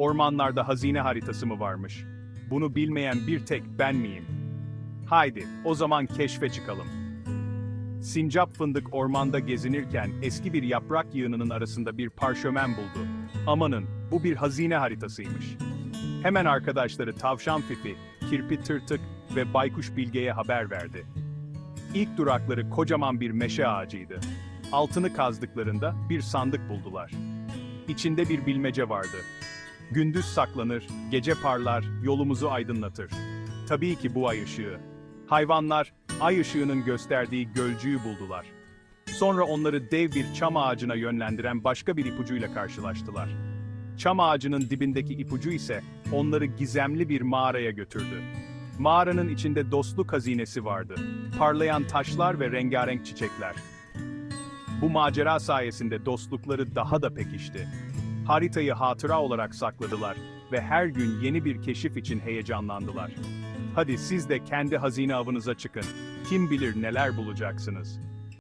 Ormanlarda hazine haritası mı varmış? Bunu bilmeyen bir tek ben miyim? Haydi, o zaman keşfe çıkalım. Sincap fındık ormanda gezinirken eski bir yaprak yığınının arasında bir parşömen buldu. Amanın, bu bir hazine haritasıymış. Hemen arkadaşları Tavşan Fifi, Kirpi Tırtık ve Baykuş Bilge'ye haber verdi. İlk durakları kocaman bir meşe ağacıydı. Altını kazdıklarında bir sandık buldular. İçinde bir bilmece vardı. Gündüz saklanır, gece parlar, yolumuzu aydınlatır. Tabii ki bu ay ışığı. Hayvanlar, ay ışığının gösterdiği gölcüğü buldular. Sonra onları dev bir çam ağacına yönlendiren başka bir ipucuyla karşılaştılar. Çam ağacının dibindeki ipucu ise onları gizemli bir mağaraya götürdü. Mağaranın içinde dostluk hazinesi vardı. Parlayan taşlar ve rengarenk çiçekler. Bu macera sayesinde dostlukları daha da pekişti. Haritayı hatıra olarak sakladılar ve her gün yeni bir keşif için heyecanlandılar. Hadi siz de kendi hazine avınıza çıkın. Kim bilir neler bulacaksınız.